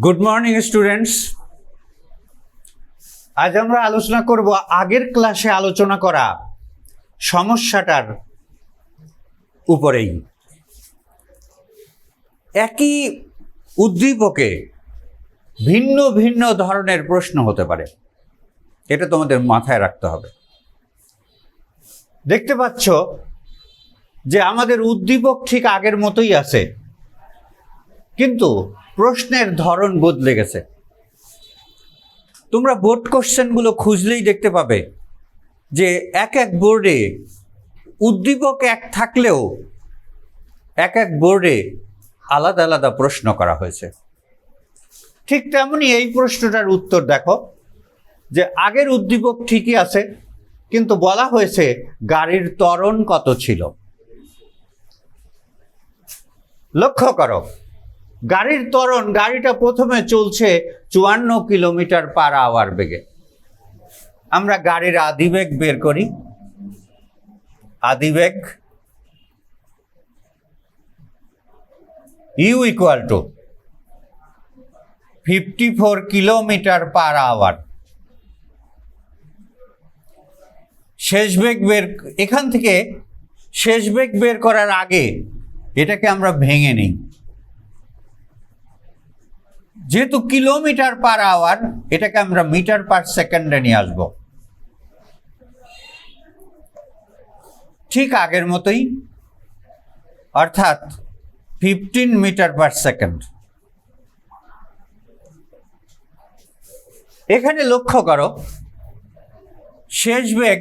Good morning students আজ আমরা আলোচনা করব আগের ক্লাসে আলোচনা করা সমস্যাটার উপরেই। একই উদ্দীপকে ভিন্ন ভিন্ন ধরনের প্রশ্ন হতে পারে। এটা তোমাদের মাথায় রাখতে হবে। দেখতে পাচ্ছ যে আমাদের উদ্দীপক ঠিক আগের মতোই আছে। কিন্তু প্রশ্নের ধরন বদলে গেছে। তোমরা বোর্ড কোশ্চেনগুলো খুঁজলেই দেখতে পাবে যে এক এক বোর্ডে উদ্দীপক এক থাকলেও এক এক বোর্ডে আলাদা আলাদা প্রশ্ন করা হয়েছে। ঠিক তেমনই এই প্রশ্নটার উত্তর দেখো যে আগের উদ্দীপক ঠিকই আছে, কিন্তু বলা হয়েছে গাড়ির ত্বরণ কত ছিল। লক্ষ্য করো। গাড়ির ত্বরণ, গাড়িটা প্রথমে চলছে চুয়ান্ন কিলোমিটার পার আওয়ার বেগে। আমরা গাড়ির আদিবেগ বের করি। আদিবেগ u equal to fifty four kilometre per hour. শেষ বেগ বের, এখান থেকে শেষ বেগ বের করার আগে এটাকে আমরা ভেঙে নিই। যেহেতু কিলোমিটার পার আওয়ার, এটাকে আমরা মিটার পার সেকেন্ডে নিয়ে আসব। ঠিক আগের মতোই, অর্থাৎ ফিফটিন মিটার পার সেকেন্ড। এখানে লক্ষ্য করো, শেষ বেগ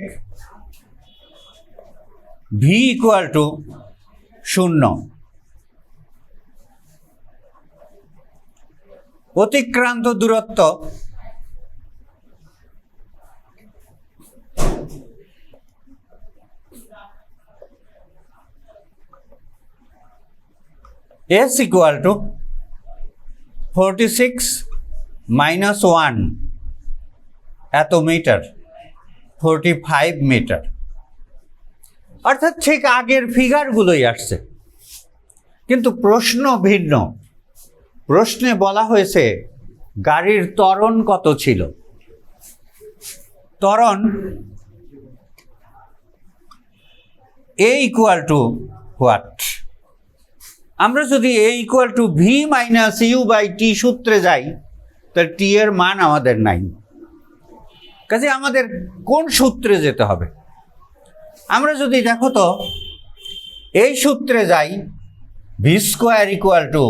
ভি ইকুয়াল টু শূন্য। অতিক্রান্ত দূরত্ব। S equal to forty six minus one এত মিটার ফোরটি ফাইভ মিটার অর্থাৎ ঠিক আগের ফিগারগুলোই আসছে। কিন্তু প্রশ্ন ভিন্ন। প্রশ্নে বলা হয়েছে, গাড়ির ত্বরণ কত ছিল? ত্বরণ এ ইকুয়াল টু হোয়াট আমরা যদি a equal to v minus u by t সূত্রে যাই, তাহলে টি এর মান আমাদের নাই। কাজে আমাদের কোন সূত্রে যেতে হবে? আমরা যদি দেখো তো, এই সূত্রে যাই v square equal to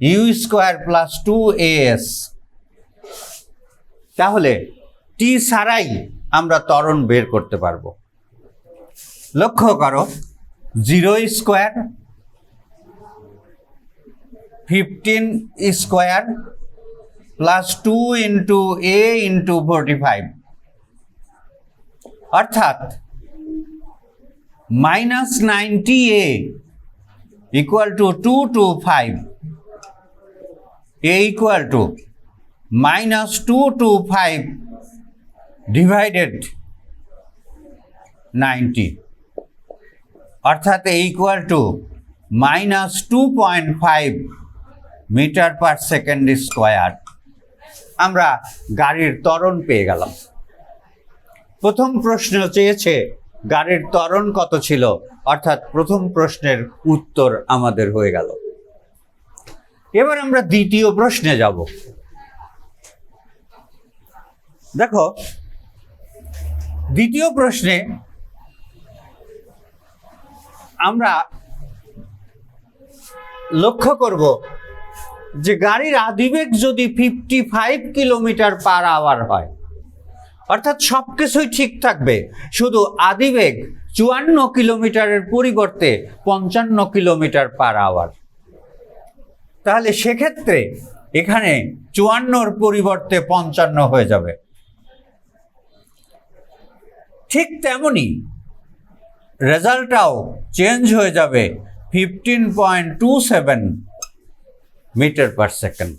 u square plus two s তাহলে টি ছাড়াই আমরা ত্বরণ বের করতে পারব। লক্ষ্য করো zero square fifteen square plus two into a into forty five অর্থাৎ minus ninety a equal to two two five a equal to minus 2 to 5 divided 90 অর্থাৎ a equal to minus 2.5 metre per second square আমরা গাড়ির ত্বরণ পেয়ে গেলাম। প্রথম প্রশ্ন চেয়েছে, গাড়ির ত্বরণ কত ছিল? অর্থাৎ প্রথম প্রশ্নের উত্তর আমাদের হয়ে গেল। এবার আমরা দ্বিতীয় প্রশ্নে যাব। দেখো, দ্বিতীয় প্রশ্নে আমরা লক্ষ্য করব যে গাড়ির আদিবেগ যদি fifty five kilometre per hour হয়, অর্থাৎ সব কিছুই ঠিক থাকবে। শুধু আদিবেগ চুয়ান্ন কিলোমিটারের পরিবর্তে পঞ্চান্ন কিলোমিটার পার আওয়ার তাহলে সেক্ষেত্রে এখানে চুয়ান্নর পরিবর্তে পঞ্চান্ন হয়ে যাবে। ঠিক তেমনি রেজাল্টটাও চেঞ্জ হয়ে যাবে fifteen point two seven metre per second.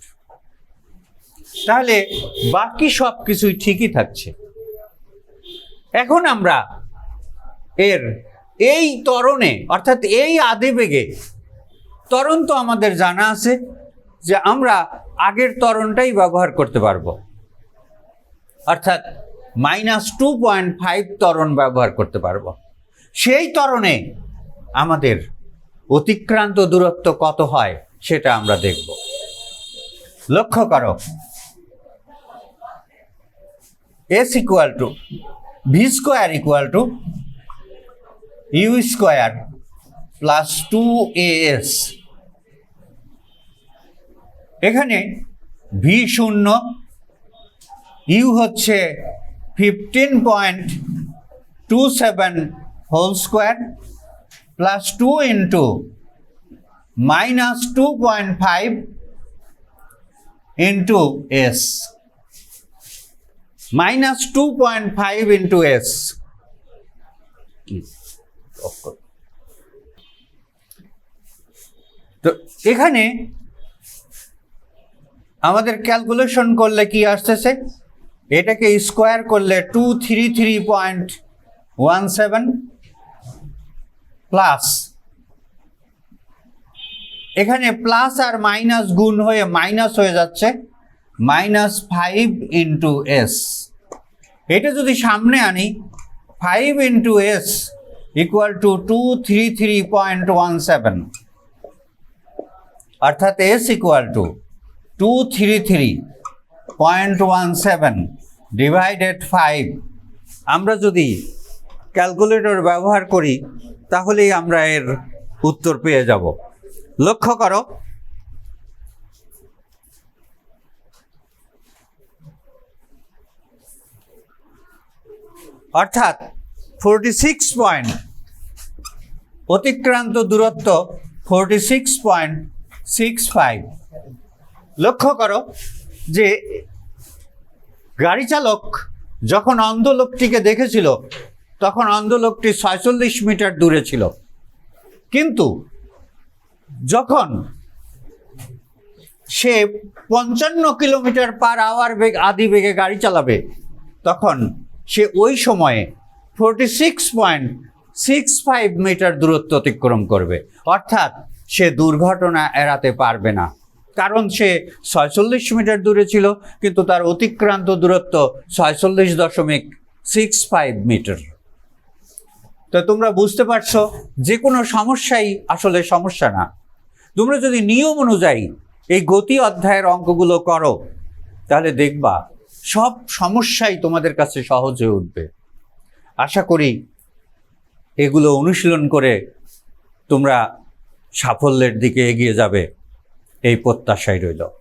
তাহলে বাকি সব কিছুই ঠিকই থাকছে। এখন আমরা এর এই ত্বরণে অর্থাৎ এই আদিবেগে ত্বরণ তো আমাদের জানা আছে যে আমরা আগের ত্বরণটাই ব্যবহার করতে পারব। অর্থাৎ মাইনাস টু পয়েন্ট ফাইভ ত্বরণ ব্যবহার করতে পারব। সেই ত্বরণে আমাদের অতিক্রান্ত দূরত্ব কত হয় সেটা আমরা দেখব। লক্ষ্য করো। S equal to v square equal to u square plus two a s এখানে ভি শূন্য ইউ হচ্ছে fifteen point two seven whole square plus two into minus two point five into s. Minus two point five into s. তো এখানে আমাদের calculation করলে কি আসতেছে? এটাকে স্কোয়ার করলে two three three point one seven plus এখানে প্লাস আর মাইনাস গুণ হয়ে মাইনাস হয়ে যাচ্ছে। মাইনাস ফাইভ ইন্টু এস এটা যদি সামনে আনি five into s equal to two three three point one seven অর্থাৎ s equal to two three three point one seven divided five আমরা যদি ক্যালকুলেটর ব্যবহার করি, তাহলেই আমরা এর উত্তর পেয়ে যাব। লক্ষ্য করো। অর্থাৎ ফোরটি সিক্স পয়েন্ট অতিক্রান্ত দূরত্ব forty six point six five লক্ষ্য করো যে গাড়ি চালক যখন অন্ধ লোকটিকে দেখেছিল, তখন অন্ধ লোকটি ছয়চল্লিশ মিটার দূরে ছিল। কিন্তু যখন সে পঞ্চান্ন কিলোমিটার পার আওয়ার বেগ, আদি বেগে গাড়ি চালাবে, তখন সে ওই সময়ে forty six point six five metre দূরত্ব অতিক্রম করবে। অর্থাৎ সে দুর্ঘটনা এড়াতে পারবে না। কারণ সে ছয়চল্লিশ মিটার দূরে ছিল, কিন্তু তার অতিক্রান্ত দূরত্ব ছয়চল্লিশ দশমিক সিক্স ফাইভ মিটার তো তোমরা বুঝতে পারছ, যে কোনো সমস্যাই আসলে সমস্যা না। তোমরা যদি নিয়ম অনুযায়ী এই গতি অধ্যায়ের অঙ্কগুলো করো, তাহলে দেখবা সব সমস্যাই তোমাদের কাছে সহজ হয়ে উঠবে। আশা করি এগুলো অনুশীলন করে তোমরা সাফল্যের দিকে এগিয়ে যাবে। এই প্রত্যাশাই রইল।